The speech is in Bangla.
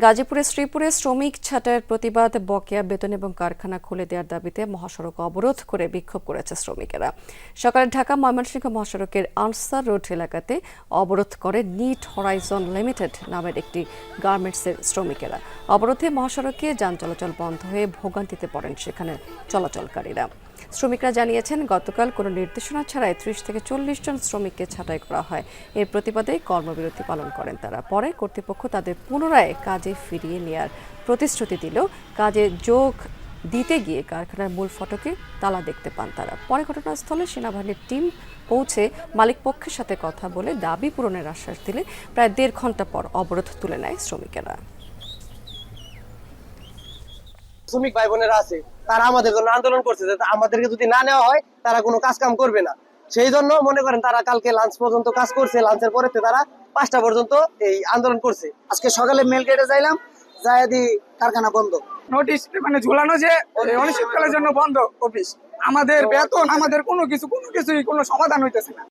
গাজীপুরের শ্রীপুরে শ্রমিক ছাঁটাইয়ের প্রতিবাদ, বকেয়া বেতন এবং কারখানা খুলে দেওয়ার দাবিতে মহাসড়ক অবরোধ করে বিক্ষোভ করেছে শ্রমিকেরা। সকালে ঢাকা ময়মনসিংহ মহাসড়কের আনসার রোড এলাকাতে অবরোধ করে নিট হরাইজন লিমিটেড নামের একটি গার্মেন্টসের শ্রমিকেরা। অবরোধে মহাসড়কে যান চলাচল বন্ধ হয়ে ভোগান্তিতে পড়েন সেখানে চলাচলকারীরা। শ্রমিকরা জানিয়েছেন, গতকাল কোনো নির্দেশনা ছাড়াই ত্রিশ থেকে চল্লিশ জন শ্রমিককে ছাঁটাই করা হয়। এর প্রতিবাদে কর্মবিরতি পালন করেন তারা। পরে কর্তৃপক্ষ তাদের পুনরায় কাজে ফিরিয়ে নেয়ার প্রতিশ্রুতি দিলেও কাজে যোগ দিতে গিয়ে কারখানার মূল ফটকে তালা দেখতে পান তারা। পরে ঘটনাস্থলে সেনাবাহিনীর টিম পৌঁছে মালিক পক্ষের সাথে কথা বলে দাবি পূরণের আশ্বাস দিলে প্রায় দেড় ঘণ্টা পর অবরোধ তুলে নেয় শ্রমিকেরা। শ্রমিক ভাই বোনেরা আছে। তারা আমাদের জন্য আন্দোলন করছে যে আমাদেরকে যদি না নেওয়া হয় তারা কোনো কাজ কাম করবে না। সেই জন্য মনে করেন তারা কালকে লাঞ্চ পর্যন্ত কাজ করছে লাঞ্চের পরে তারা পাঁচটা পর্যন্ত এই আন্দোলন করছে। আজকে সকালে মেল গেটে যাইলাম যাই দি কারখানা বন্ধ। নোটিশ মানে ঝুলানো যে অনিশ্চিতকালের জন্য বন্ধ অফিস আমাদের বেতন আমাদের কোনো কিছু কোনো কিছুই কোনো সমাধান হইতেছে না।